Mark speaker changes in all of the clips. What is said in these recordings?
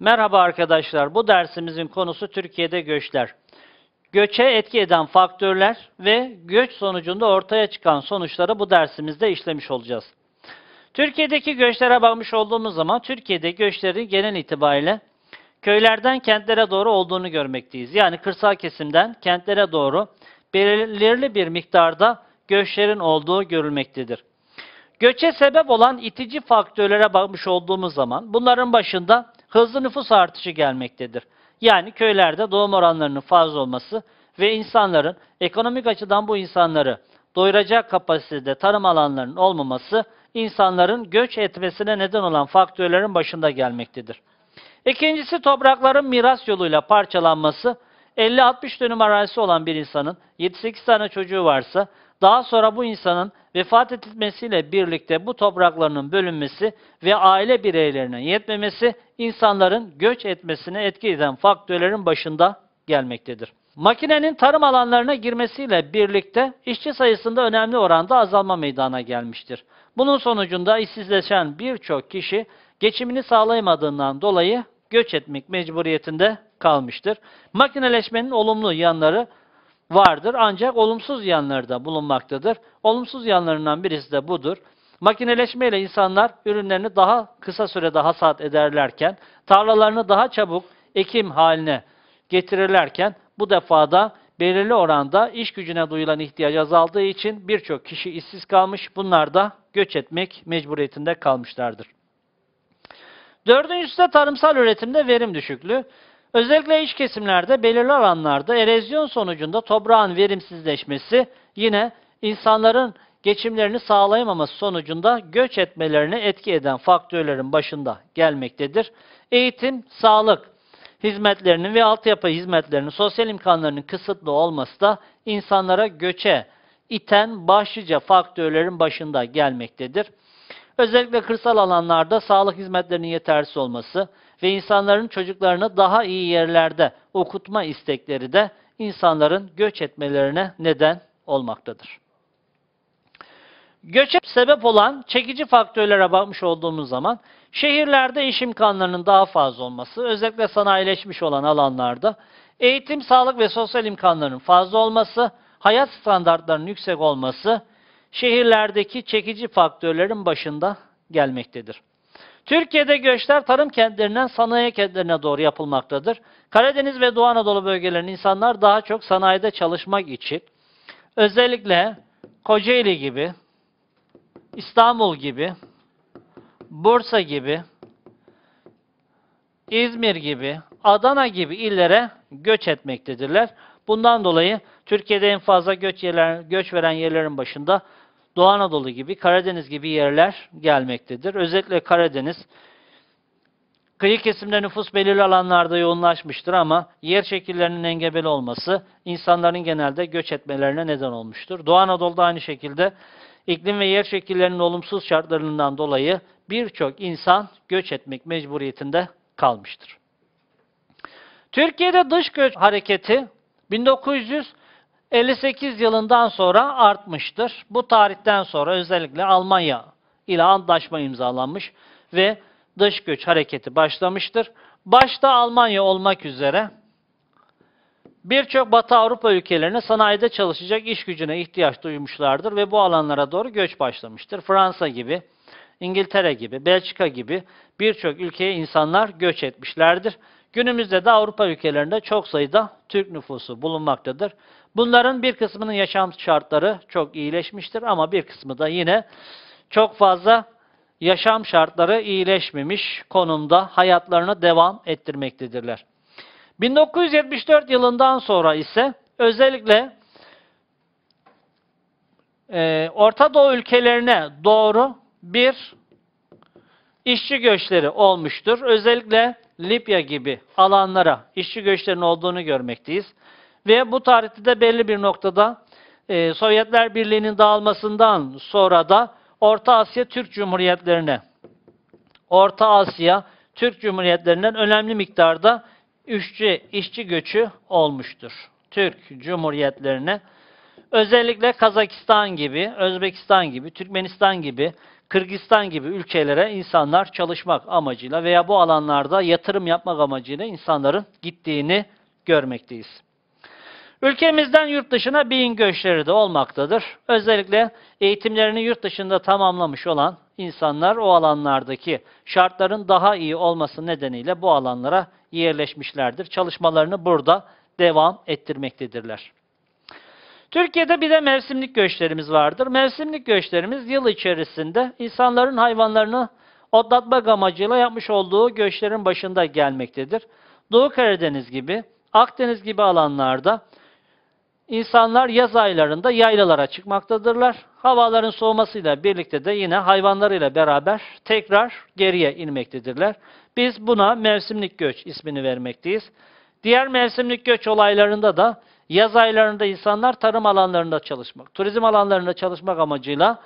Speaker 1: Merhaba arkadaşlar. Bu dersimizin konusu Türkiye'de göçler. Göçe etki eden faktörler ve göç sonucunda ortaya çıkan sonuçları bu dersimizde işlemiş olacağız. Türkiye'deki göçlere bakmış olduğumuz zaman Türkiye'de göçlerin genel itibariyle köylerden kentlere doğru olduğunu görmekteyiz. Yani kırsal kesimden kentlere doğru belirli bir miktarda göçlerin olduğu görülmektedir. Göçe sebep olan itici faktörlere bakmış olduğumuz zaman bunların başında hızlı nüfus artışı gelmektedir. Yani köylerde doğum oranlarının fazla olması ve insanların ekonomik açıdan bu insanları doyuracak kapasitede tarım alanlarının olmaması insanların göç etmesine neden olan faktörlerin başında gelmektedir. İkincisi toprakların miras yoluyla parçalanması 50-60 dönüm arazisi olan bir insanın 7-8 tane çocuğu varsa daha sonra bu insanın vefat etmesiyle birlikte bu topraklarının bölünmesi ve aile bireylerine yetmemesi insanların göç etmesine etki eden faktörlerin başında gelmektedir. Makinenin tarım alanlarına girmesiyle birlikte işçi sayısında önemli oranda azalma meydana gelmiştir. Bunun sonucunda işsizleşen birçok kişi geçimini sağlayamadığından dolayı göç etmek mecburiyetinde kalmıştır. Makineleşmenin olumlu yanları vardır ancak olumsuz yanları da bulunmaktadır. Olumsuz yanlarından birisi de budur. Makineleşmeyle insanlar ürünlerini daha kısa sürede hasat ederlerken, tarlalarını daha çabuk ekim haline getirirlerken bu defada belirli oranda iş gücüne duyulan ihtiyaç azaldığı için birçok kişi işsiz kalmış, bunlar da göç etmek mecburiyetinde kalmışlardır. Dördüncüsü de tarımsal üretimde verim düşüklüğü. Özellikle iç kesimlerde belirli alanlarda erozyon sonucunda toprağın verimsizleşmesi yine insanların geçimlerini sağlayamaması sonucunda göç etmelerine etki eden faktörlerin başında gelmektedir. Eğitim, sağlık hizmetlerinin ve altyapı hizmetlerinin, sosyal imkanlarının kısıtlı olması da insanlara göçe iten başlıca faktörlerin başında gelmektedir. Özellikle kırsal alanlarda sağlık hizmetlerinin yetersiz olması ve insanların çocuklarını daha iyi yerlerde okutma istekleri de insanların göç etmelerine neden olmaktadır. Göçe sebep olan çekici faktörlere bakmış olduğumuz zaman şehirlerde iş imkanlarının daha fazla olması, özellikle sanayileşmiş olan alanlarda eğitim, sağlık ve sosyal imkanların fazla olması, hayat standartlarının yüksek olması şehirlerdeki çekici faktörlerin başında gelmektedir. Türkiye'de göçler tarım kentlerinden sanayi kentlerine doğru yapılmaktadır. Karadeniz ve Doğu Anadolu bölgelerinin insanlar daha çok sanayide çalışmak için özellikle Kocaeli gibi, İstanbul gibi, Bursa gibi, İzmir gibi, Adana gibi illere göç etmektedirler. Bundan dolayı Türkiye'de en fazla göç, yerler, göç veren yerlerin başında Doğu Anadolu gibi, Karadeniz gibi yerler gelmektedir. Özellikle Karadeniz, kıyı kesimde nüfus belirli alanlarda yoğunlaşmıştır ama yer şekillerinin engebeli olması insanların genelde göç etmelerine neden olmuştur. Doğu Anadolu'da aynı şekilde iklim ve yer şekillerinin olumsuz şartlarından dolayı birçok insan göç etmek mecburiyetinde kalmıştır. Türkiye'de dış göç hareketi 1958 yılından sonra artmıştır. Bu tarihten sonra özellikle Almanya ile antlaşma imzalanmış ve dış göç hareketi başlamıştır. Başta Almanya olmak üzere birçok Batı Avrupa ülkelerine sanayide çalışacak iş gücüne ihtiyaç duymuşlardır ve bu alanlara doğru göç başlamıştır. Fransa gibi, İngiltere gibi, Belçika gibi birçok ülkeye insanlar göç etmişlerdir. Günümüzde de Avrupa ülkelerinde çok sayıda Türk nüfusu bulunmaktadır. Bunların bir kısmının yaşam şartları çok iyileşmiştir ama bir kısmı da yine çok fazla yaşam şartları iyileşmemiş konumda hayatlarını devam ettirmektedirler. 1974 yılından sonra ise özellikle e, Orta Doğu ülkelerine doğru bir işçi göçleri olmuştur. Özellikle Libya gibi alanlara işçi göçlerinin olduğunu görmekteyiz. Ve bu tarihte de belli bir noktada e, Sovyetler Birliği'nin dağılmasından sonra da Orta Asya Türk Cumhuriyetlerine, Orta Asya Türk Cumhuriyetlerinden önemli miktarda işçi, işçi göçü olmuştur. Türk Cumhuriyetlerine özellikle Kazakistan gibi, Özbekistan gibi, Türkmenistan gibi Kırgızistan gibi ülkelere insanlar çalışmak amacıyla veya bu alanlarda yatırım yapmak amacıyla insanların gittiğini görmekteyiz. Ülkemizden yurt dışına beyin göçleri de olmaktadır. Özellikle eğitimlerini yurt dışında tamamlamış olan insanlar o alanlardaki şartların daha iyi olması nedeniyle bu alanlara yerleşmişlerdir. Çalışmalarını burada devam ettirmektedirler. Türkiye'de bir de mevsimlik göçlerimiz vardır. Mevsimlik göçlerimiz yıl içerisinde insanların hayvanlarını otlatmak amacıyla yapmış olduğu göçlerin başında gelmektedir. Doğu Karadeniz gibi, Akdeniz gibi alanlarda insanlar yaz aylarında yaylalara çıkmaktadırlar. Havaların soğumasıyla birlikte de yine hayvanlarıyla beraber tekrar geriye inmektedirler. Biz buna mevsimlik göç ismini vermekteyiz. Diğer mevsimlik göç olaylarında da yaz aylarında insanlar tarım alanlarında çalışmak, turizm alanlarında çalışmak amacıyla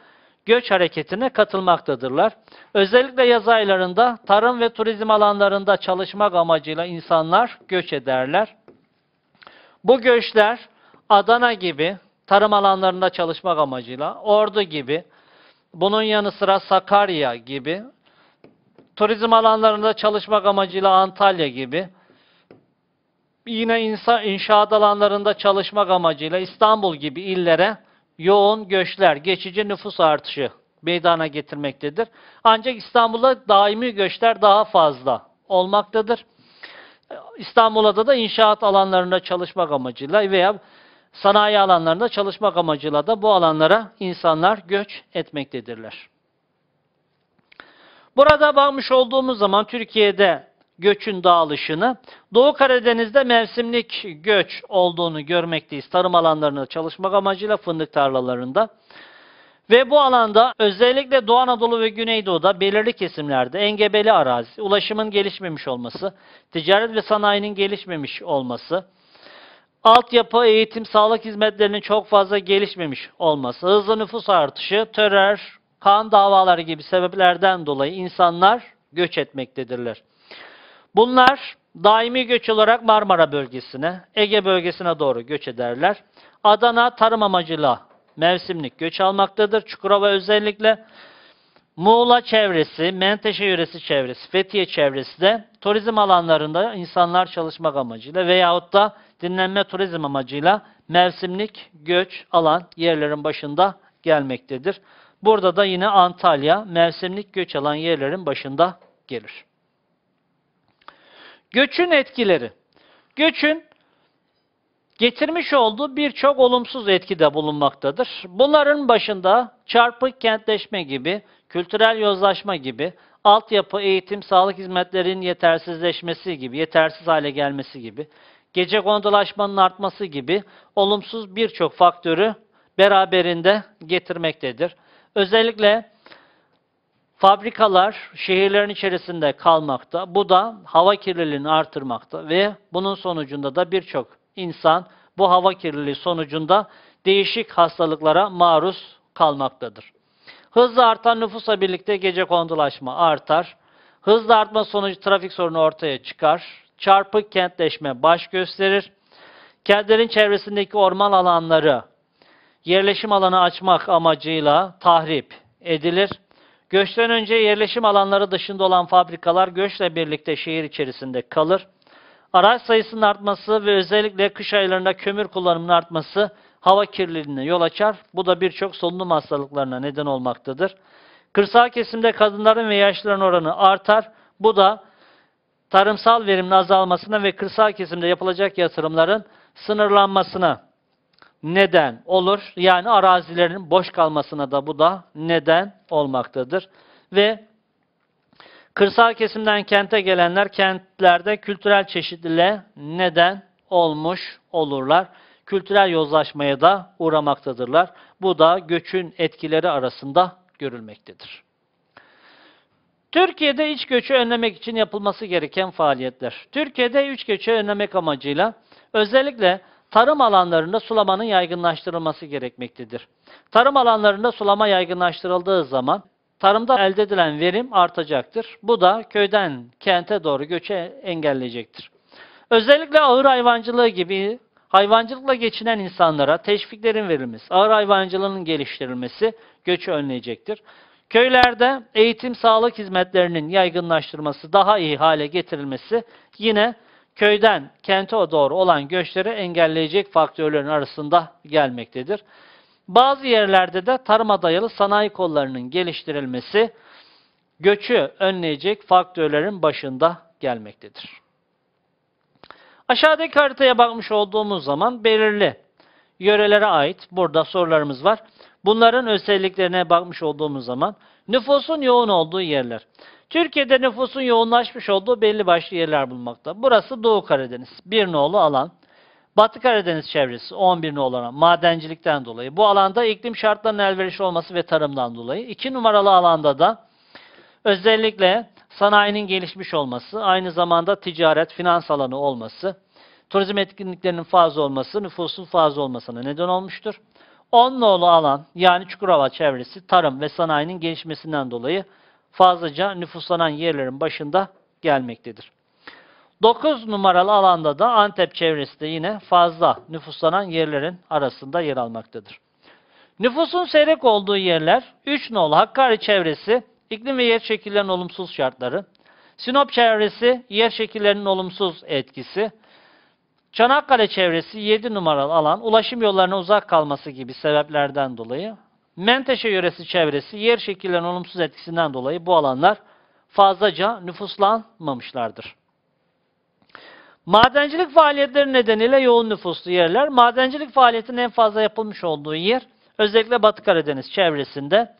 Speaker 1: göç hareketine katılmaktadırlar. Özellikle yaz aylarında tarım ve turizm alanlarında çalışmak amacıyla insanlar göç ederler. Bu göçler Adana gibi tarım alanlarında çalışmak amacıyla, Ordu gibi, bunun yanı sıra Sakarya gibi, turizm alanlarında çalışmak amacıyla Antalya gibi, yine insa, inşaat alanlarında çalışmak amacıyla İstanbul gibi illere yoğun göçler, geçici nüfus artışı meydana getirmektedir. Ancak İstanbul'da daimi göçler daha fazla olmaktadır. İstanbul'da da inşaat alanlarında çalışmak amacıyla veya sanayi alanlarında çalışmak amacıyla da bu alanlara insanlar göç etmektedirler. Burada bakmış olduğumuz zaman Türkiye'de göçün dağılışını Doğu Karadeniz'de mevsimlik göç olduğunu görmekteyiz. Tarım alanlarında çalışmak amacıyla fındık tarlalarında. Ve bu alanda özellikle Doğu Anadolu ve Güneydoğu'da belirli kesimlerde engebeli arazi, ulaşımın gelişmemiş olması, ticaret ve sanayinin gelişmemiş olması, altyapı, eğitim, sağlık hizmetlerinin çok fazla gelişmemiş olması, hızlı nüfus artışı, terör, kan davaları gibi sebeplerden dolayı insanlar göç etmektedirler. Bunlar daimi göç olarak Marmara bölgesine, Ege bölgesine doğru göç ederler. Adana tarım amacıyla mevsimlik göç almaktadır. Çukurova özellikle Muğla çevresi, Menteşe yöresi çevresi, Fethiye çevresi de turizm alanlarında insanlar çalışmak amacıyla veyahut da dinlenme turizm amacıyla mevsimlik göç alan yerlerin başında gelmektedir. Burada da yine Antalya mevsimlik göç alan yerlerin başında gelir. Göçün etkileri. Göçün getirmiş olduğu birçok olumsuz etki de bulunmaktadır. Bunların başında çarpık kentleşme gibi, kültürel yozlaşma gibi, altyapı, eğitim, sağlık hizmetlerinin yetersizleşmesi gibi, yetersiz hale gelmesi gibi, gece kondulaşmanın artması gibi olumsuz birçok faktörü beraberinde getirmektedir. Özellikle fabrikalar şehirlerin içerisinde kalmakta. Bu da hava kirliliğini artırmakta ve bunun sonucunda da birçok insan bu hava kirliliği sonucunda değişik hastalıklara maruz kalmaktadır. Hızla artan nüfusla birlikte gece kondulaşma artar. Hızla artma sonucu trafik sorunu ortaya çıkar. Çarpık kentleşme baş gösterir. Kentlerin çevresindeki orman alanları yerleşim alanı açmak amacıyla tahrip edilir. Göçten önce yerleşim alanları dışında olan fabrikalar göçle birlikte şehir içerisinde kalır. Araç sayısının artması ve özellikle kış aylarında kömür kullanımının artması hava kirliliğine yol açar. Bu da birçok solunum hastalıklarına neden olmaktadır. Kırsal kesimde kadınların ve yaşlıların oranı artar. Bu da tarımsal verimin azalmasına ve kırsal kesimde yapılacak yatırımların sınırlanmasına neden olur. Yani arazilerin boş kalmasına da bu da neden olmaktadır. Ve kırsal kesimden kente gelenler kentlerde kültürel çeşitliliğe neden olmuş olurlar. Kültürel yozlaşmaya da uğramaktadırlar. Bu da göçün etkileri arasında görülmektedir. Türkiye'de iç göçü önlemek için yapılması gereken faaliyetler. Türkiye'de iç göçü önlemek amacıyla özellikle tarım alanlarında sulamanın yaygınlaştırılması gerekmektedir. Tarım alanlarında sulama yaygınlaştırıldığı zaman tarımda elde edilen verim artacaktır. Bu da köyden kente doğru göçü engelleyecektir. Özellikle ağır hayvancılığı gibi hayvancılıkla geçinen insanlara teşviklerin verilmesi, ağır hayvancılığının geliştirilmesi göçü önleyecektir. Köylerde eğitim, sağlık hizmetlerinin yaygınlaştırması, daha iyi hale getirilmesi yine köyden kente doğru olan göçleri engelleyecek faktörlerin arasında gelmektedir. Bazı yerlerde de tarıma dayalı sanayi kollarının geliştirilmesi göçü önleyecek faktörlerin başında gelmektedir. Aşağıdaki haritaya bakmış olduğumuz zaman belirli yörelere ait burada sorularımız var. Bunların özelliklerine bakmış olduğumuz zaman nüfusun yoğun olduğu yerler. Türkiye'de nüfusun yoğunlaşmış olduğu belli başlı yerler bulunmakta. Burası Doğu Karadeniz, bir nolu alan. Batı Karadeniz çevresi 11 nolu alan madencilikten dolayı. Bu alanda iklim şartlarının elverişli olması ve tarımdan dolayı. 2 numaralı alanda da özellikle sanayinin gelişmiş olması, aynı zamanda ticaret, finans alanı olması, turizm etkinliklerinin fazla olması, nüfusun fazla olmasına neden olmuştur. 10 nolu alan yani Çukurova çevresi tarım ve sanayinin gelişmesinden dolayı fazlaca nüfuslanan yerlerin başında gelmektedir. 9 numaralı alanda da Antep çevresi de yine fazla nüfuslanan yerlerin arasında yer almaktadır. Nüfusun seyrek olduğu yerler 3 nolu Hakkari çevresi iklim ve yer şekillerinin olumsuz şartları, Sinop çevresi yer şekillerinin olumsuz etkisi, Çanakkale çevresi 7 numaralı alan ulaşım yollarına uzak kalması gibi sebeplerden dolayı Menteşe yöresi çevresi yer şekillerinin olumsuz etkisinden dolayı bu alanlar fazlaca nüfuslanmamışlardır. Madencilik faaliyetleri nedeniyle yoğun nüfuslu yerler, madencilik faaliyetinin en fazla yapılmış olduğu yer, özellikle Batı Karadeniz çevresinde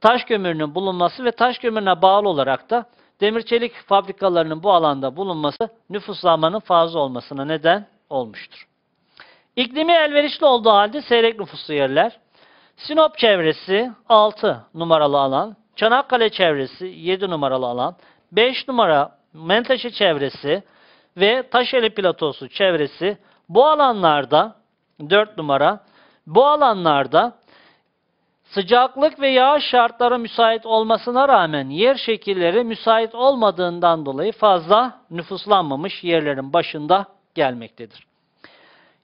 Speaker 1: taş kömürünün bulunması ve taş kömürüne bağlı olarak da demir çelik fabrikalarının bu alanda bulunması nüfuslanmanın fazla olmasına neden olmuştur. İklimi elverişli olduğu halde seyrek nüfuslu yerler, Sinop çevresi 6 numaralı alan, Çanakkale çevresi 7 numaralı alan, 5 numara Menteşe çevresi ve Taşeli platosu çevresi bu alanlarda 4 numara bu alanlarda sıcaklık ve yağış şartları müsait olmasına rağmen yer şekilleri müsait olmadığından dolayı fazla nüfuslanmamış yerlerin başında gelmektedir.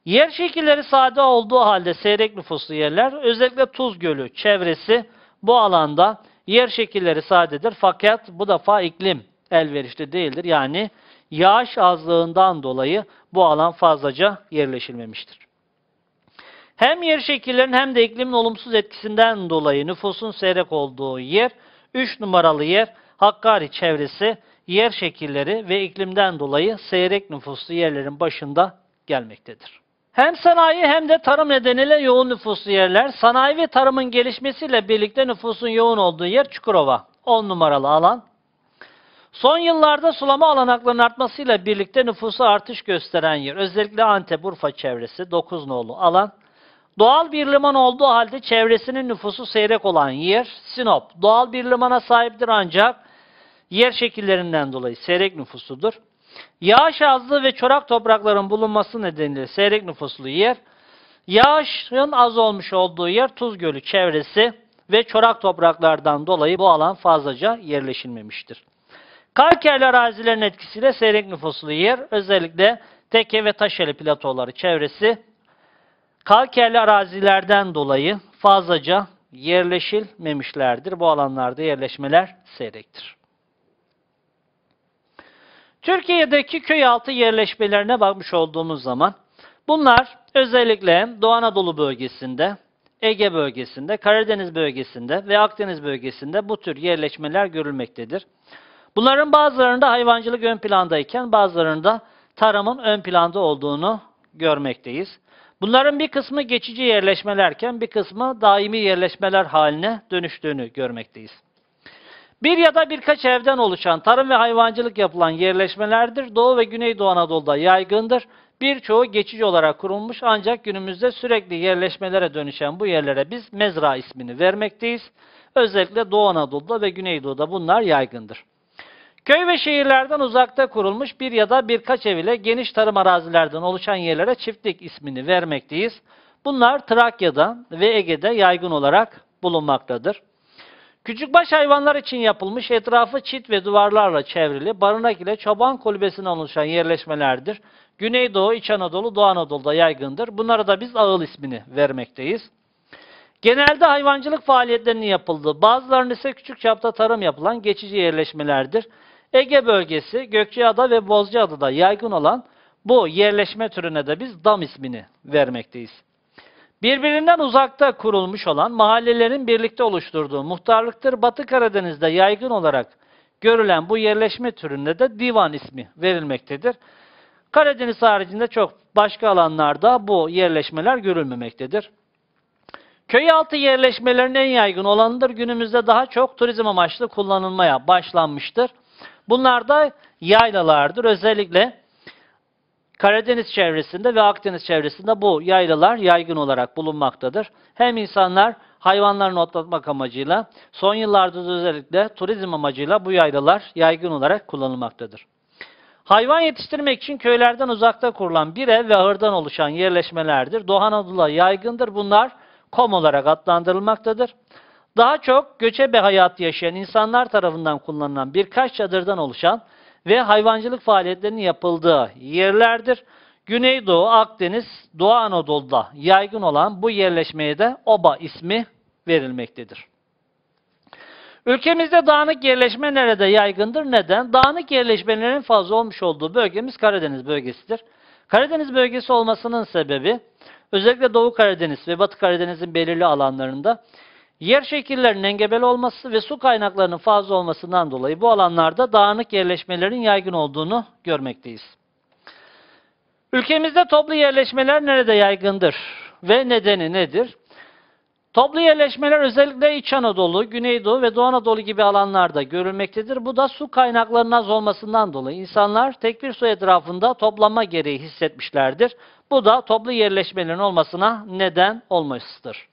Speaker 1: Yer şekilleri sade olduğu halde seyrek nüfuslu yerler, özellikle Tuz Gölü çevresi bu alanda yer şekilleri sadedir fakat bu defa iklim elverişli değildir. Yani yağış azlığından dolayı bu alan fazlaca yerleşilmemiştir. Hem yer şekillerinin hem de iklimin olumsuz etkisinden dolayı nüfusun seyrek olduğu yer, 3 numaralı yer Hakkari çevresi yer şekilleri ve iklimden dolayı seyrek nüfuslu yerlerin başında gelmektedir. Hem sanayi hem de tarım nedeniyle yoğun nüfuslu yerler, sanayi ve tarımın gelişmesiyle birlikte nüfusun yoğun olduğu yer Çukurova, 10 numaralı alan. Son yıllarda sulama alanaklarının artmasıyla birlikte nüfusu artış gösteren yer, özellikle Antep, Urfa çevresi, 9 nolu alan. Doğal bir liman olduğu halde çevresinin nüfusu seyrek olan yer, Sinop. Doğal bir limana sahiptir ancak yer şekillerinden dolayı seyrek nüfusludur. Yağış azlığı ve çorak toprakların bulunması nedeniyle seyrek nüfuslu yer, yağışın az olmuş olduğu yer Tuz Gölü çevresi ve çorak topraklardan dolayı bu alan fazlaca yerleşilmemiştir. Kalkerli arazilerin etkisiyle seyrek nüfuslu yer, özellikle Teke ve Taşeli platoları çevresi, kalkerli arazilerden dolayı fazlaca yerleşilmemişlerdir. Bu alanlarda yerleşmeler seyrektir. Türkiye'deki köy altı yerleşmelerine bakmış olduğumuz zaman bunlar özellikle Doğu Anadolu bölgesinde, Ege bölgesinde, Karadeniz bölgesinde ve Akdeniz bölgesinde bu tür yerleşmeler görülmektedir. Bunların bazılarında hayvancılık ön plandayken bazılarında tarımın ön planda olduğunu görmekteyiz. Bunların bir kısmı geçici yerleşmelerken bir kısmı daimi yerleşmeler haline dönüştüğünü görmekteyiz. Bir ya da birkaç evden oluşan tarım ve hayvancılık yapılan yerleşmelerdir. Doğu ve Güneydoğu Anadolu'da yaygındır. Birçoğu geçici olarak kurulmuş ancak günümüzde sürekli yerleşmelere dönüşen bu yerlere biz mezra ismini vermekteyiz. Özellikle Doğu Anadolu'da ve Güneydoğu'da bunlar yaygındır. Köy ve şehirlerden uzakta kurulmuş bir ya da birkaç ev ile geniş tarım arazilerden oluşan yerlere çiftlik ismini vermekteyiz. Bunlar Trakya'da ve Ege'de yaygın olarak bulunmaktadır. Küçükbaş hayvanlar için yapılmış etrafı çit ve duvarlarla çevrili barınak ile çoban kulübesinden oluşan yerleşmelerdir. Güneydoğu, İç Anadolu, Doğu Anadolu'da yaygındır. Bunlara da biz ağıl ismini vermekteyiz. Genelde hayvancılık faaliyetlerinin yapıldığı, bazılarının ise küçük çapta tarım yapılan geçici yerleşmelerdir. Ege bölgesi, Gökçeada ve Bozcaada'da yaygın olan bu yerleşme türüne de biz dam ismini vermekteyiz. Birbirinden uzakta kurulmuş olan mahallelerin birlikte oluşturduğu muhtarlıktır. Batı Karadeniz'de yaygın olarak görülen bu yerleşme türünde de divan ismi verilmektedir. Karadeniz haricinde çok başka alanlarda bu yerleşmeler görülmemektedir. Köy altı yerleşmelerin en yaygın olanıdır. Günümüzde daha çok turizm amaçlı kullanılmaya başlanmıştır. Bunlar da yaylalardır. Özellikle Karadeniz çevresinde ve Akdeniz çevresinde bu yaylalar yaygın olarak bulunmaktadır. Hem insanlar hayvanlarını otlatmak amacıyla, son yıllarda da özellikle turizm amacıyla bu yaylalar yaygın olarak kullanılmaktadır. Hayvan yetiştirmek için köylerden uzakta kurulan bir ev ve ahırdan oluşan yerleşmelerdir. Doğu Anadolu'da yaygındır. Bunlar kom olarak adlandırılmaktadır. Daha çok göçebe hayatı yaşayan insanlar tarafından kullanılan birkaç çadırdan oluşan ve hayvancılık faaliyetlerinin yapıldığı yerlerdir. Güneydoğu, Akdeniz, Doğu Anadolu'da yaygın olan bu yerleşmeye de oba ismi verilmektedir. Ülkemizde dağınık yerleşme nerede yaygındır? Neden? Dağınık yerleşmelerin fazla olmuş olduğu bölgemiz Karadeniz bölgesidir. Karadeniz bölgesi olmasının sebebi özellikle Doğu Karadeniz ve Batı Karadeniz'in belirli alanlarında yer şekillerinin engebeli olması ve su kaynaklarının fazla olmasından dolayı bu alanlarda dağınık yerleşmelerin yaygın olduğunu görmekteyiz. Ülkemizde toplu yerleşmeler nerede yaygındır ve nedeni nedir? Toplu yerleşmeler özellikle İç Anadolu, Güneydoğu ve Doğu Anadolu gibi alanlarda görülmektedir. Bu da su kaynaklarının az olmasından dolayı insanlar tek bir su etrafında toplanma gereği hissetmişlerdir. Bu da toplu yerleşmelerin olmasına neden olmasıdır.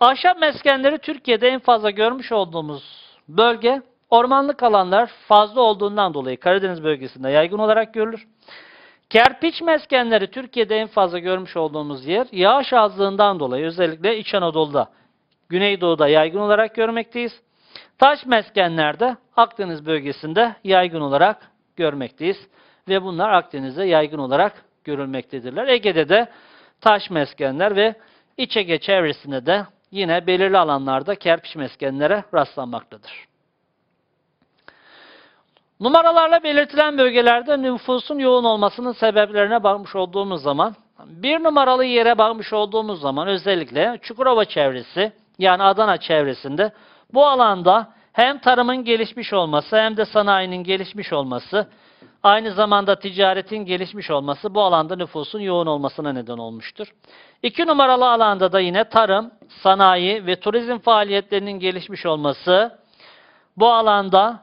Speaker 1: Ahşap meskenleri Türkiye'de en fazla görmüş olduğumuz bölge ormanlık alanlar fazla olduğundan dolayı Karadeniz bölgesinde yaygın olarak görülür. Kerpiç meskenleri Türkiye'de en fazla görmüş olduğumuz yer yağış azlığından dolayı özellikle İç Anadolu'da, Güneydoğu'da yaygın olarak görmekteyiz. Taş meskenlerde Akdeniz bölgesinde yaygın olarak görmekteyiz. Ve bunlar Akdeniz'de yaygın olarak görülmektedirler. Ege'de de taş meskenler ve İç Ege çevresinde de yine belirli alanlarda kerpiç meskenlere rastlanmaktadır. Numaralarla belirtilen bölgelerde nüfusun yoğun olmasının sebeplerine bakmış olduğumuz zaman, bir numaralı yere bakmış olduğumuz zaman özellikle Çukurova çevresi, yani Adana çevresinde bu alanda hem tarımın gelişmiş olması hem de sanayinin gelişmiş olması, aynı zamanda ticaretin gelişmiş olması bu alanda nüfusun yoğun olmasına neden olmuştur. İki numaralı alanda da yine tarım, sanayi ve turizm faaliyetlerinin gelişmiş olması bu alanda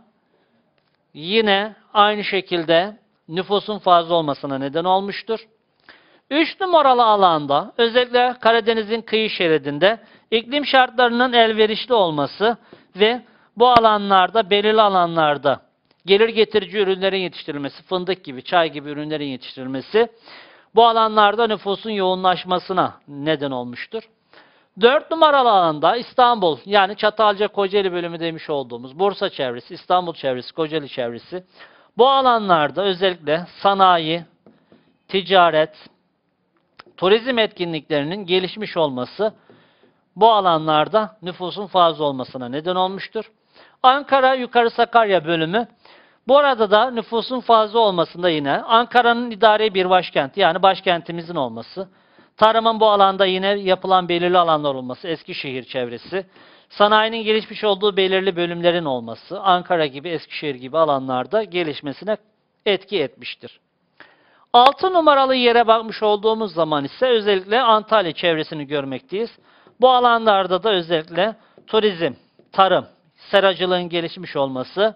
Speaker 1: yine aynı şekilde nüfusun fazla olmasına neden olmuştur. Üç numaralı alanda özellikle Karadeniz'in kıyı şeridinde iklim şartlarının elverişli olması ve bu alanlarda belirli alanlarda gelir getirici ürünlerin yetiştirilmesi, fındık gibi, çay gibi ürünlerin yetiştirilmesi bu alanlarda nüfusun yoğunlaşmasına neden olmuştur. Dört numaralı alanda İstanbul yani Çatalca Kocaeli bölümü demiş olduğumuz Bursa çevresi, İstanbul çevresi, Kocaeli çevresi bu alanlarda özellikle sanayi, ticaret, turizm etkinliklerinin gelişmiş olması bu alanlarda nüfusun fazla olmasına neden olmuştur. Ankara Yukarı Sakarya bölümü bu arada da nüfusun fazla olmasında yine Ankara'nın idari bir başkent yani başkentimizin olması, tarımın bu alanda yine yapılan belirli alanlar olması, Eskişehir çevresi, sanayinin gelişmiş olduğu belirli bölümlerin olması, Ankara gibi, Eskişehir gibi alanlarda gelişmesine etki etmiştir. 6 numaralı yere bakmış olduğumuz zaman ise özellikle Antalya çevresini görmekteyiz. Bu alanlarda da özellikle turizm, tarım, seracılığın gelişmiş olması,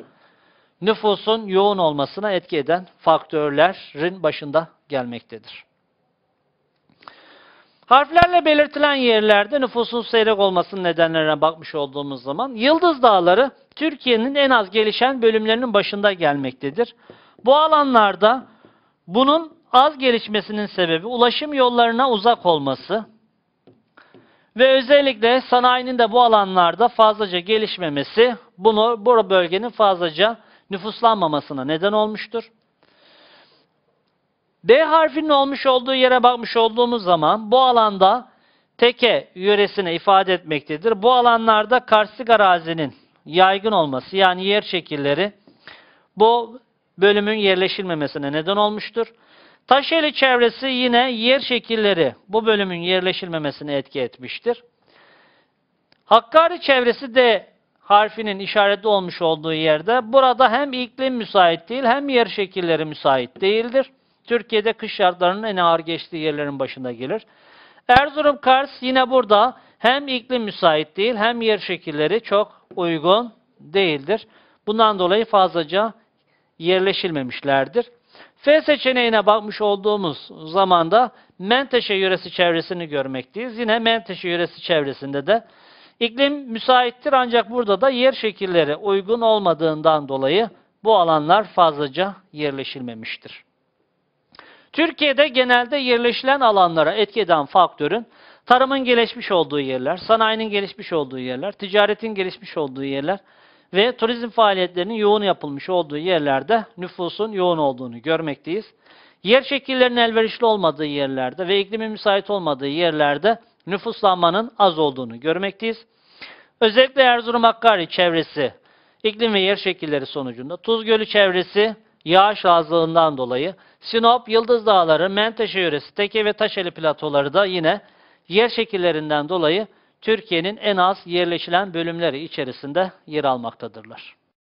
Speaker 1: nüfusun yoğun olmasına etki eden faktörlerin başında gelmektedir. Harflerle belirtilen yerlerde nüfusun seyrek olmasının nedenlerine bakmış olduğumuz zaman Yıldız Dağları Türkiye'nin en az gelişen bölümlerinin başında gelmektedir. Bu alanlarda bunun az gelişmesinin sebebi ulaşım yollarına uzak olması ve özellikle sanayinin de bu alanlarda fazlaca gelişmemesi bunu bu bölgenin fazlaca nüfuslanmamasına neden olmuştur. B harfinin olmuş olduğu yere bakmış olduğumuz zaman bu alanda Teke yöresine ifade etmektedir. Bu alanlarda karstik arazinin yaygın olması yani yer şekilleri bu bölümün yerleşilmemesine neden olmuştur. Taşeli çevresi yine yer şekilleri bu bölümün yerleşilmemesine etki etmiştir. Hakkari çevresi de harfinin işaretli olmuş olduğu yerde burada hem iklim müsait değil hem yer şekilleri müsait değildir. Türkiye'de kış şartlarının en ağır geçtiği yerlerin başında gelir. Erzurum Kars yine burada hem iklim müsait değil hem yer şekilleri çok uygun değildir. Bundan dolayı fazlaca yerleşilmemişlerdir. F seçeneğine bakmış olduğumuz zamanda Menteşe yöresi çevresini görmekteyiz. Yine Menteşe yöresi çevresinde de iklim müsaittir ancak burada da yer şekilleri uygun olmadığından dolayı bu alanlar fazlaca yerleşilmemiştir. Türkiye'de genelde yerleşilen alanlara etki eden faktörün tarımın gelişmiş olduğu yerler, sanayinin gelişmiş olduğu yerler, ticaretin gelişmiş olduğu yerler ve turizm faaliyetlerinin yoğun yapılmış olduğu yerlerde nüfusun yoğun olduğunu görmekteyiz. Yer şekillerinin elverişli olmadığı yerlerde ve iklimin müsait olmadığı yerlerde nüfuslanmanın az olduğunu görmekteyiz. Özellikle Erzurum Hakkari çevresi iklim ve yer şekilleri sonucunda Tuz Gölü çevresi yağış azlığından dolayı Sinop, Yıldız Dağları, Menteşe yöresi, Teke ve Taşeli platoları da yine yer şekillerinden dolayı Türkiye'nin en az yerleşilen bölümleri içerisinde yer almaktadırlar.